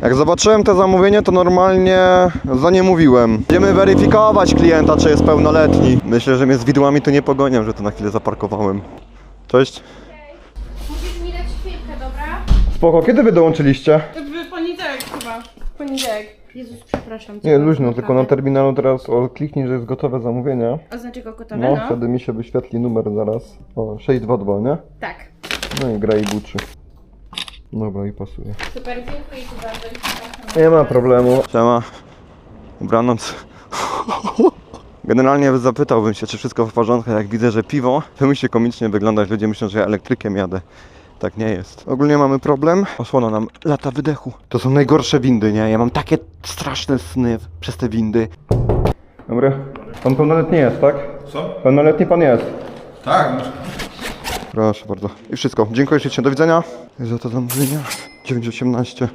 Jak zobaczyłem to zamówienie, to normalnie za nie mówiłem. Będziemy weryfikować klienta, czy jest pełnoletni. Myślę, że mnie z widłami tu nie pogonią, że to na chwilę zaparkowałem. Cześć. Musisz mi dać chwilkę, dobra? Spoko, kiedy wy dołączyliście? W poniedziałek chyba. Poniedziałek. Jezus, przepraszam cię. Nie, luźno, tylko na terminalu teraz o, kliknij, że jest gotowe zamówienie. Oznaczy go gotowe, No, no? wtedy mi się wyświetli numer zaraz. O, 622, nie? Tak. No i gra i buczy. Dobra, i pasuje. Super, dziękuję ci bardzo. i przepraszam. Nie ma problemu. Siema. Dobranoc. Generalnie zapytałbym się, czy wszystko w porządku, jak widzę, że piwo, to musi komicznie wyglądać. Ludzie myślą, że ja elektrykiem jadę. Tak nie jest. Ogólnie mamy problem. Osłona nam lata wydechu. To są najgorsze windy, nie? Ja mam takie straszne sny przez te windy. Dobry. Pan pełnoletni jest, tak? Co? Pełnoletni pan jest. Tak, no, Proszę bardzo. I wszystko. Dziękuję ślicznie. Do widzenia. Za to zamówienie. 9.18.